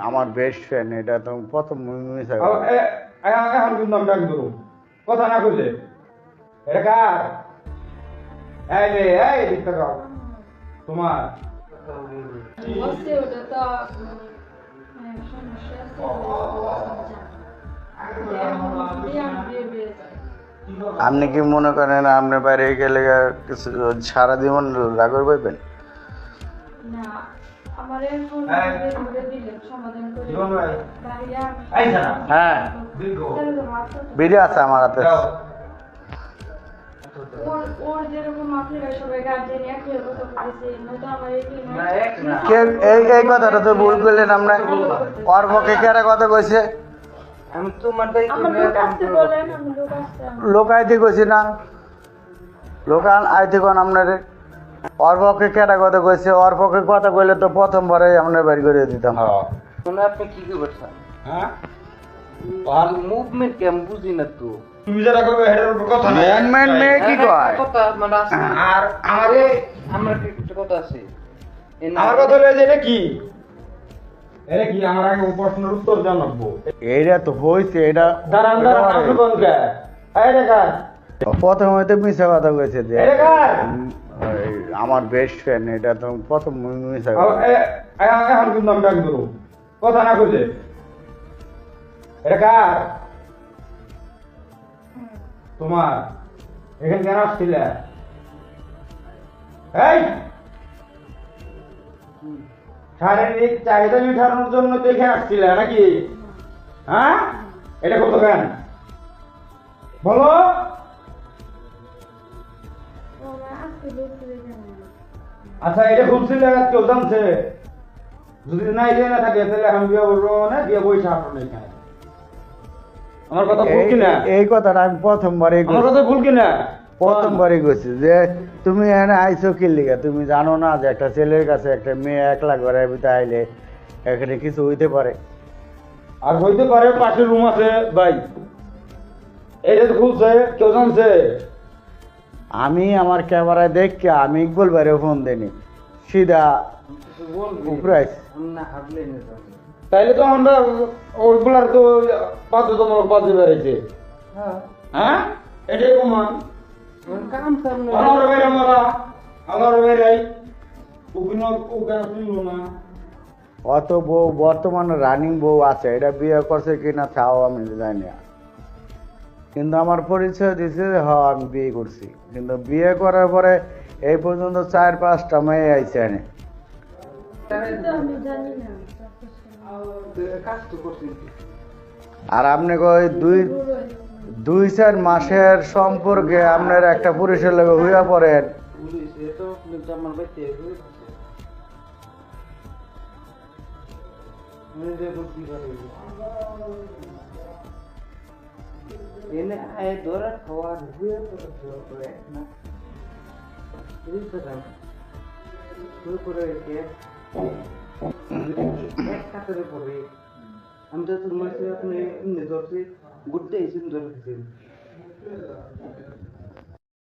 আমার best friend এটা তো প্রথম মিশা আ- এ- এ- এখন কিন্তু আমি ডাক দেবো কথা না কইলে। এটা কার? এই রে এই দিকটা গাও তোমার? বসে ওটা তো হ্যাঁ, বিয়ে আপনি কি মনে করেন আপনি বাইরে গেলে কিছু সারা জীবন রাগর পাইবেন না। হ্যাঁ। হ্যাঁ। ভিডিও আছে আমার হাতে। এই কথাটা তো ভুল করলেন আমরা ওর পক্ষে কেরা কথা কইছে? লোক আইতে কইছি না। লোক আন- আইতে কোন আপনারে। ওর পক্ষে কেটা কথা কইছে? ওর পক্ষে কথা কইলে তো প্রথমবারে আমরা বাড়ি করে দিতাম। হ্যাঁ। মানে আপনি কি কি করছেন? হ্যাঁ? মুভমেন্ট কেমন বুঝি না তো। তুমি যেটা করবে হেডের উপর কথা না Movement মেয়ে কি কয়? কথা মানে আর আমারে আমার কি কিছু কথা আছে। আমার কথা হলো যে এটা কি? এটা কি? আমার আগে প্রশ্নের উত্তর জানাব। এইটা তো হইছে এটা দাঁড়ান দাঁড়ান আপনি কোন কে এই রেখা প্রথম হইতে মিশা কথা কইছে যে উম, এই আমার বেস্ট ফ্রেন্ড এটা তো প্রথম এ- এখন কিন্তু আমি ডাক কথা না কইলে। এটা কার? তোমার। এখানে কেন আসছিলে? এই! শারীরিক চাহিদা মেটানোর জন্য তো এখানে আসছিলে, নাকি? হ্যাঁ? এটা কত বলো। আচ্ছা এটা খুলছিলে কেউ জানছে। যদি না ইয়ে না থাকে তাহলে এখন বিয়ে বলব না বিয়ে বই সামনে এখানে। আমার কথা ভুল কিনা? এই কথাটা আমি প্রথমবারই আমার কথা ভুল কিনা? প্রথমবারই কইছি যে তুমি এখানে আইছো কি লিগা? তুমি জানো না যে একটা ছেলের কাছে একটা মেয়ে একলা ঘরের ভিতরে আইলে এখানে কিছু হইতে পারে? আর হইতে পারে পাশের রুম আছে ভাই। এইটা তো খুলছে কেউ জানছে? আমি আমার ক্যামেরায় দেখকে আমি ইকবল বাইরে ফোন দেনি সিধা কিছু বলবি? উপরে আইছি। আমি না হাঁটলে না যাব। তাইলে তো আমরা ওইগুলার তো বাধ্যতামূলক বাজে বেড়েছে। হ্যাঁ। হ্যাঁ? এটাই প্রমাণ। কাম সামনে। আমার বেড়ে আমরা আমার না। অত বউ বর্তমানে রানিং বউ আছে এটা বিয়ে করছে কিনা তাও আমি জানি না। কিন্তু আমার পরিচয় দিছে যে হ আমি বিয়ে করছি। কিন্তু বিয়ে করার পরে এই পর্যন্ত চার পাঁচটা মেয়ে আইছে এনে। আর আপনি কই, দুই দুই চার মাসের সম্পর্কে আপনার একটা পুরুষের লোক হইয়া পড়েন। বাড়িতে হয়েছে আমি যে Professor করে এনে আয় ধরা খাওয়ার হুয়ে করে না এই তো জান তুই করে কে এক কাতরে পড়ে আমি তো তোমার সাথে আপনি এমনি ধরছি গুড্ডে এসে ধরে